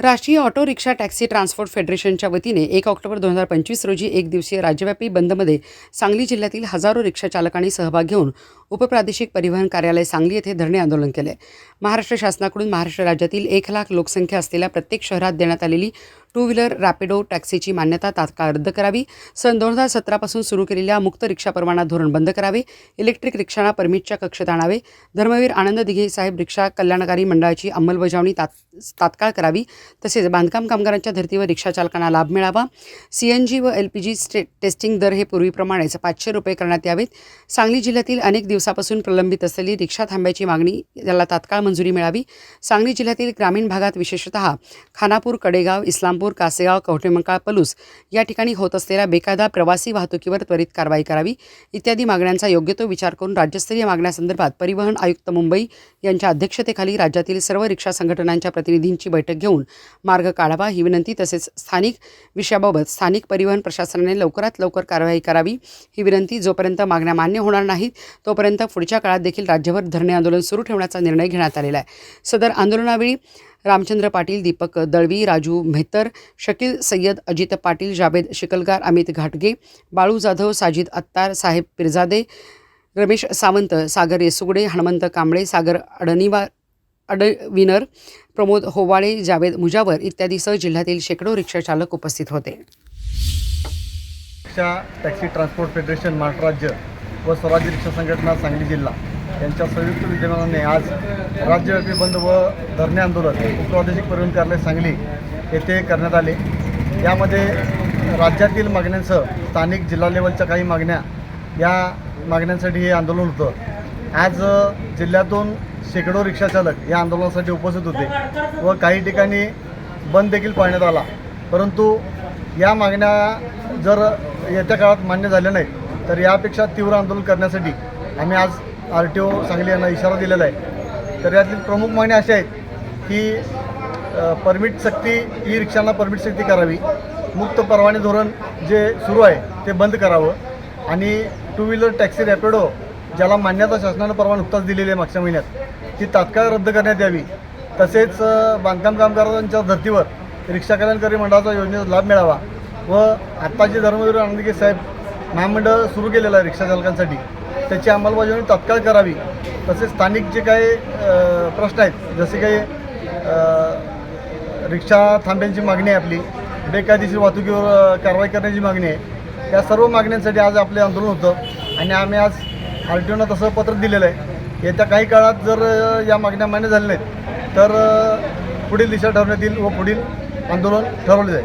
राष्ट्रीय auto rickshaw taxi transport फेडरेशनच्या वतीने एक ऑक्टोबर दोन हजार पंचवीस रोजी एक दिवसीय राज्यव्यापी बंदमध्ये सांगली जिल्ह्यातील हजारो रिक्षा चालकांनी सहभाग घेऊन उपप्रादेशिक परिवहन कार्यालय सांगली येथे धरणे आंदोलन केले. महाराष्ट्र शासनाकडून महाराष्ट्र राज्यातील एक लाख लोकसंख्या असलेल्या प्रत्येक शहरात देण्यात आलेली टू व्हीलर रॅपिडो टॅक्सीची मान्यता तात्काळ रद्द करावी. सन दोन हजार सतरापासून सुरू केलेल्या मुक्त रिक्षा परवाना धोरण बंद करावे. इलेक्ट्रिक रिक्षांना परमिटच्या कक्षेत आणावे. धर्मवीर आनंद दिघे साहेब रिक्षा कल्याणकारी मंडळाची अंमलबजावणी तात तात्काळ करावी. तसेच बांधकाम कामगारांच्या धर्तीवर रिक्षा चालकांना लाभ मिळावा. सी एन जी व एल पी जी टेस्टिंग दर हे पूर्वीप्रमाणेच पाचशे रुपये करण्यात यावेत. सांगली जिल्ह्यातील अनेक दिवसापासून प्रलंबित असलेली रिक्षा थांब्याची मागणी याला तात्काळ मंजुरी मिळावी. सांगली जिल्ह्यातील ग्रामीण भागात विशेषतः खानापूर कडेगाव इस्लामपूर कासेगाव कवठेमंकाळ पलूस या ठिकाणी होत असलेल्या बेकायदा प्रवासी वाहतुकीवर त्वरित कारवाई करावी. इत्यादी मागण्यांचा योग्य तो विचार करून राज्यस्तरीय मागण्यासंदर्भात परिवहन आयुक्त मुंबई यांच्या अध्यक्षतेखाली राज्यातील सर्व रिक्षा संघटनांच्या प्रतिनिधींची बैठक घेऊन मार्ग काढावा. ही विनंती तसेच स्थानिक विषयाबाबत स्थानिक परिवहन प्रशासनाने लवकरात लवकर कारवाई करावी. ही विनंती जोपर्यंत मागण्या मान्य होणार नाहीत तोपर्यंत पुढच्या काळात देखील राज्यभर धरणे आंदोलन सुरू ठेवण्याचा निर्णय घेण्यात आलेला आहे. सदर आंदोलनावेळी रामचंद्र पाटील दीपक दळवी राजू मेहतर शकील सय्यद अजित पाटील जावेद शिकलगार अमित घाटगे बाळू जाधव साजिद अत्तार साहेब पिरजादे रमेश सावंत सागर येसुगडे हनुमंत कांबळे सागर अडनिवा अडविनर प्रमोद होवाळे जावेद मुजावर इत्यादीसह जिल्ह्यातील शेकडो रिक्षाचालक उपस्थित होते. Rickshaw taxi transport federation Maharashtra राज्य व स्वराज्य रिक्षा संघटना सांगली जिल्हा यांच्या संयुक्त विद्यमानाने आज राज्यव्यापी बंद व धरणे आंदोलन उपप्रादेशिक परिवहन कार्यालय सांगली येथे करण्यात आले. यामध्ये राज्यातील मागण्यांसह स्थानिक जिल्हा लेवलच्या काही मागण्या या मागण्यांसाठी हे आंदोलन होतं. आज जिल्ह्यातून शेकडो रिक्षाचालक या आंदोलनासाठी उपस्थित होते व काही ठिकाणी बंद देखील पाळण्यात आला. परंतु या मागण्या जर येत्या काळात मान्य झाल्या नाहीत तर यापेक्षा तीव्र आंदोलन करण्यासाठी आम्ही आज आर टी ओ सांगली यांना इशारा दिलेला आहे. तर यातील प्रमुख मागण्या अशा आहेत की परमिट सक्ती ई रिक्षांना परमिट सक्ती करावी. मुक्त परवाने धोरण जे सुरू आहे ते बंद करावं. आणि टू व्हीलर टॅक्सी रॅपिडो ज्याला मान्यता शासनानं परवा नुकताच दिलेली आहे मागच्या महिन्यात ती तात्काळ रद्द करण्यात यावी. तसेच बांधकाम कामगारांच्या धर्तीवर रिक्षा कल्याणकारी मंडळाचा योजनेचा लाभ मिळावा व आत्ताचे धर्मवीर आनंदगे साहेब महामंडळ सुरू केलेलं आहे रिक्षा चालकांसाठी. त्याची अंमलबजावणी तात्काळ करावी. तसेच स्थानिक जे काही प्रश्न आहेत जसे काही रिक्षा थांब्यांची मागणी आहे आपली बेकायदेशीर वाहतुकीवर कारवाई करण्याची मागणी आहे. या सर्व मागण्यांसाठी आज आपले आंदोलन होतं आणि आम्ही आज आर टी ओनं तसं पत्र दिलेलं आहे. येत्या काही काळात जर या मागण्या मान्य झाल्या नाहीत तर पुढील दिशा ठरवण्यात येईल व पुढील आंदोलन ठरवले जाईल.